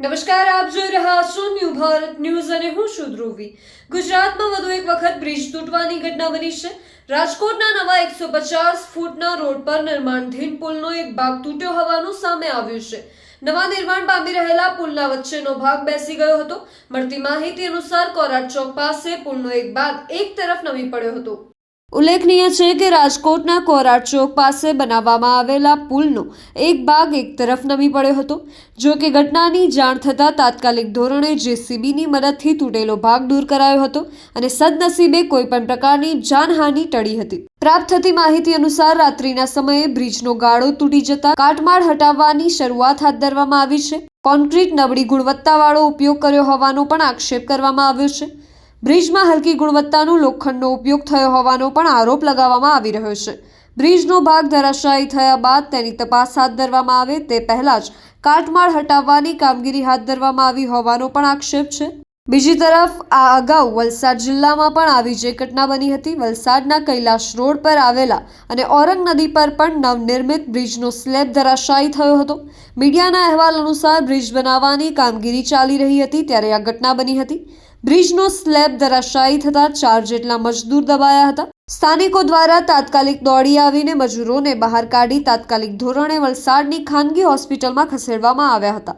નમસ્કાર, આપ જોઈ રહ્યા છો ન્યૂ ભારત ન્યૂઝ અને હું છું ધ્રુવી. ગુજરાતમાં વધુ એક વખત બ્રિજ તૂટવાની ઘટના બની છે. રાજકોટના નવા એકસો પચાસ ફૂટના રોડ પર નિર્માણધીન પુલનો એક ભાગ તૂટ્યો હોવાનું સામે આવ્યું છે. નવા નિર્માણ પામી રહેલા પુલના વચ્ચેનો ભાગ બેસી ગયો હતો. મળતી માહિતી અનુસાર કોરાટ ચોક પાસે પુલનો એક ભાગ એક તરફ નમી પડ્યો હતો. ઉલ્લેખનીય છે કે રાજકોટના કોરાટ ચોક પાસે બનાવવામાં આવેલા પુલનો એક ભાગ એક તરફ નમી પડ્યો હતો. જો કે ઘટનાની જાણ થતાં તાત્કાલિક ધોરણે જેસીબીની મદદથી તૂટેલો ભાગ દૂર કરાયો હતો અને સદનસીબે કોઈપણ પ્રકારની જાનહાનિ ટળી હતી. પ્રાપ્ત થતી માહિતી અનુસાર રાત્રિના સમયે બ્રિજનો ગાળો તૂટી જતા કાટમાળ હટાવવાની શરૂઆત હાથ ધરવામાં આવી છે. કોન્ક્રીટ નબળી ગુણવત્તાવાળો ઉપયોગ કર્યો હોવાનો પણ આક્ષેપ કરવામાં આવ્યો છે. બ્રિજમાં હલકી ગુણવત્તાનું લોખંડનો ઉપયોગ થયો હોવાનો પણ આરોપ લગાવવામાં આવી રહ્યો છે. બ્રિજનો ભાગ ધરાશાયી થયા બાદ તેની તપાસ હાથ ધરવામાં આવે તે પહેલા જ કાટમાળ હટાવવાની કામગીરી હાથ ધરવામાં આવી હોવાનો પણ આક્ષેપ છે. બીજી તરફ, આ અગાઉ વલસાડ જિલ્લામાં પણ આવી જે ઘટના બની હતી, વલસાડના કૈલાશ રોડ પર આવેલા અને ઓરંગ નદી પર પણ નવનિર્મિત બ્રિજનો સ્લેબ ધરાશાયી થયો હતો. મીડિયાના અહેવાલ અનુસાર બ્રિજ બનાવવાની કામગીરી ચાલી રહી હતી ત્યારે આ ઘટના બની હતી. બ્રિજનો સ્લેબ ધરાશાયી થતા ચાર જેટલા મજદૂર દબાયા હતા. સ્થાનિકો દ્વારા તાત્કાલિક દોડી આવીને મજૂરોને બહાર કાઢી તાત્કાલિક ધોરણે વલસાડની ખાનગી હોસ્પિટલમાં ખસેડવામાં આવ્યા હતા.